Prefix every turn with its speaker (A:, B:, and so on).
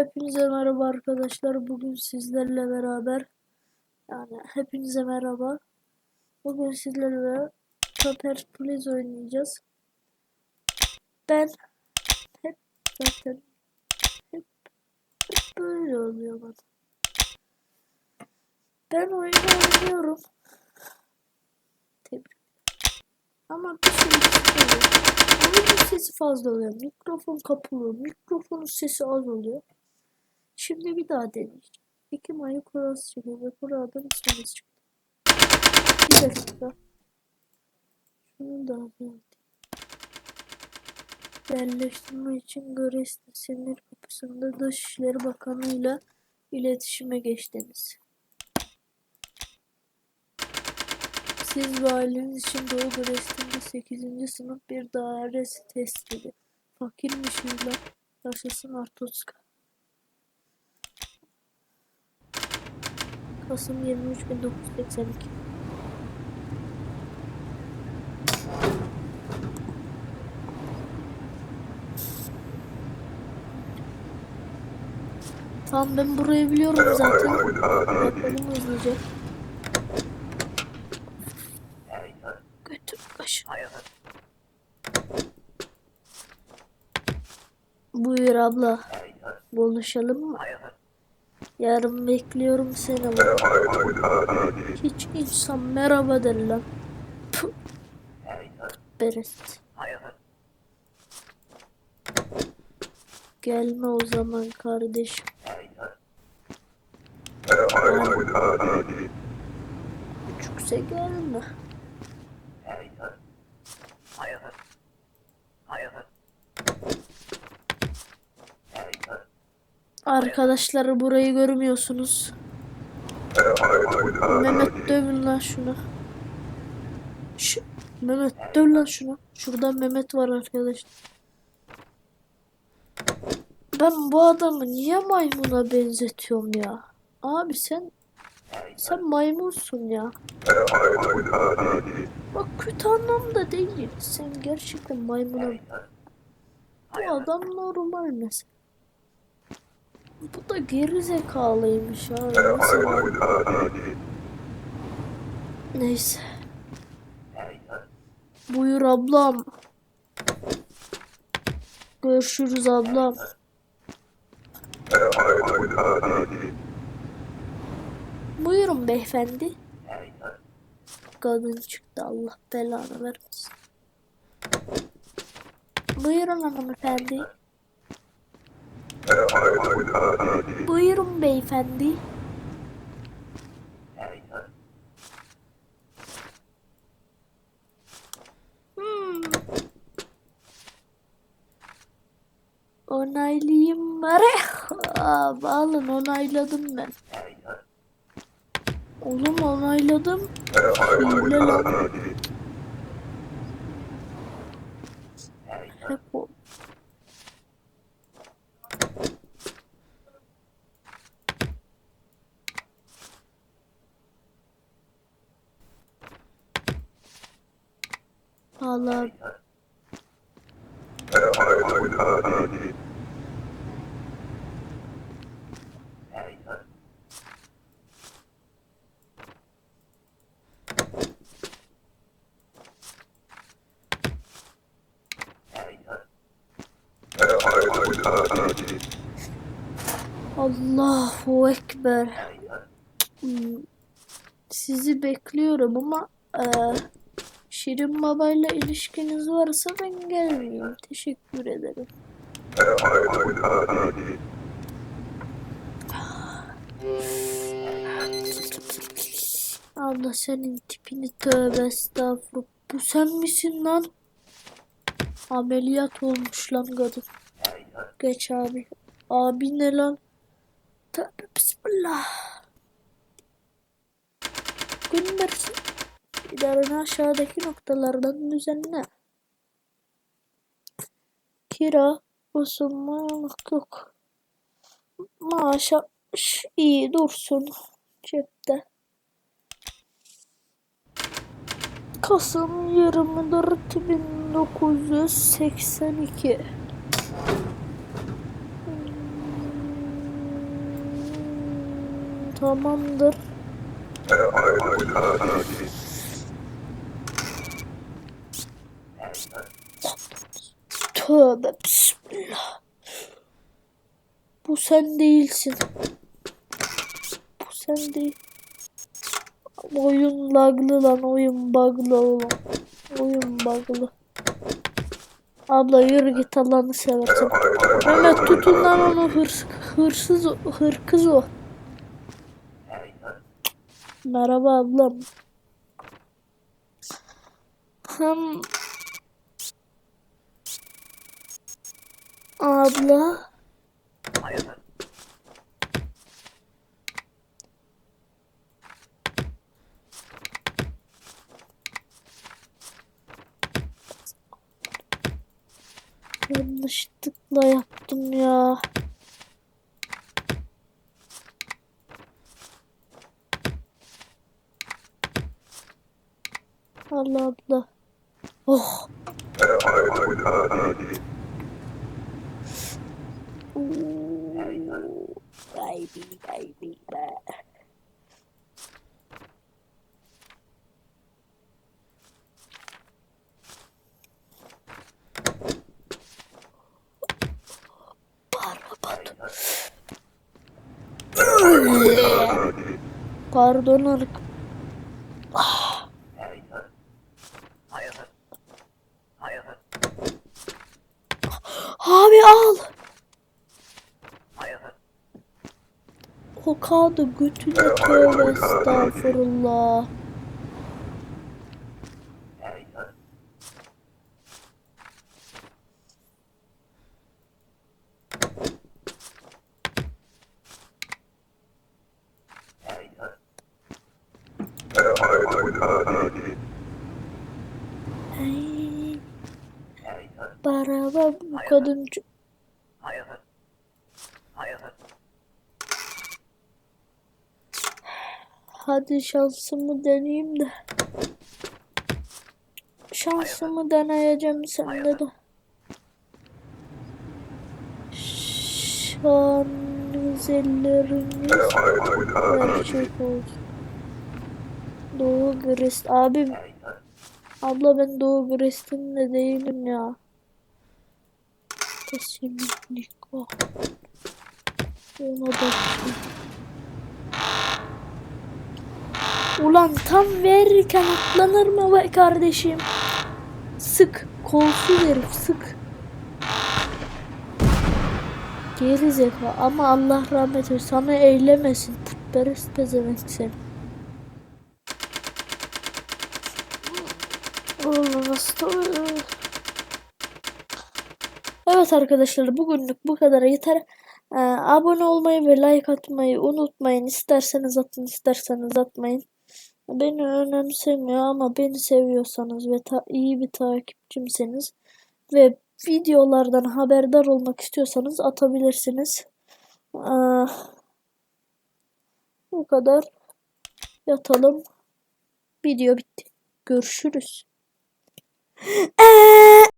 A: Hepinize merhaba arkadaşlar. Bugün sizlerle beraber yani hepinize merhaba. Bugün sizlerle Papers, Please oynayacağız. Ben hep zaten hep, hep böyle oluyor bana. Ben oyunu oynuyorum. Tebrik. Ama bir şey oluyor. Oyunun sesi fazla oluyor. Mikrofon kapalı. Mikrofonun sesi az oluyor. Şimdi bir daha deneyeceğim. İki Mayı kurası çıkıyor ve kuradan ismimiz çıktı. Bir dakika. Şunu da alayım. Yerleştirme için Göre sınır kapısında Dışişleri Bakanı ile iletişime geçtiniz. Siz ve için Doğu Göres'inde 8. sınıf bir dairesi test edin. Fakirmişiz lan. Yaşasın Artoska. Kasım 23 1982 Tamam ben burayı biliyorum zaten. Bakalım hızlıca. Götür kaş. Buyur abla. Buluşalım mı? Yarın bekliyorum seni. ama. Hiç insan merhaba der lan. Berest. Gelme o zaman kardeşim. Küçükse gelme. Arkadaşlar burayı görmüyorsunuz. Mehmet dövün lan şunu. Şu, Mehmet döv lan şunu. Şurada Mehmet var arkadaşlar. Ben bu adamı niye maymuna benzetiyorum ya? Abi sen sen maymunsun ya. Bak kötü anlamda değil. Sen gerçekten maymuna. Bu adam normal mesela. Bu da geri zekalıymış abi. Nasıl? Neyse. Buyur ablam. Görüşürüz ablam. Buyurun beyefendi. Kadın çıktı Allah belanı vermesin. Buyurun hanımefendi. Buyurun beyefendi. Hmm. Onaylayayım bari. Aa, alın onayladım ben. Oğlum onayladım. Hile lan. Hep o. Vallahi Allahu Ekber. Hmm, Sizi bekliyorum ama eee, Şirin Baba'yla ilişkiniz varsa ben gelmiyorum. Teşekkür ederim. Allah senin tipini tövbe estağfurullah. Bu sen misin lan? Ameliyat olmuş lan kadın. Geç abi. Abi ne lan? Tövbe bismillah. Göndersin. İdareni aşağıdaki noktalardan düzenle. Kira, ısınmalık yok. Maaşa iyi dursun cepte. Kasım 24 1982 Hmm, Tamamdır. Tövbe bismillah. Bu sen değilsin. Bu sen değil. Oyun laglı lan oyun bug'lı oğlum. Oyun bug'lı. Abla yürü git Allah'ını seversen. Mehmet tutun lan onu hırs, hırsız hırkız o. Merhaba ablam. Hem abla yanlışlıkla yaptım ya. Allah abla. Oh. Ooh, baby, baby, baby. Pardon. Pardon O kağıdı götüne tövbe estağfurullah. Baraba bu kadın Hadi şansımı deneyeyim de. Şansımı deneyeceğim sende de. Şan güzelleriniz gerçek olsun. Doğu Grist. Abim. Abla ben Doğu Grist'in de değilim ya. Kesinlikle. Ona bakayım. Ulan tam verirken atlanır mı be kardeşim? Sık. Kolsuz herif sık. Geri zeka ama Allah rahmet eylesin. Sana eylemesin. Putperest pezevenk seni. Evet arkadaşlar bugünlük bu kadar yeter. Ee, abone olmayı ve like atmayı unutmayın. İsterseniz atın isterseniz atmayın. Beni önemsemiyor ama beni seviyorsanız ve iyi bir takipçimseniz ve videolardan haberdar olmak istiyorsanız atabilirsiniz. Ee, bu kadar. Yatalım. Video bitti. Görüşürüz.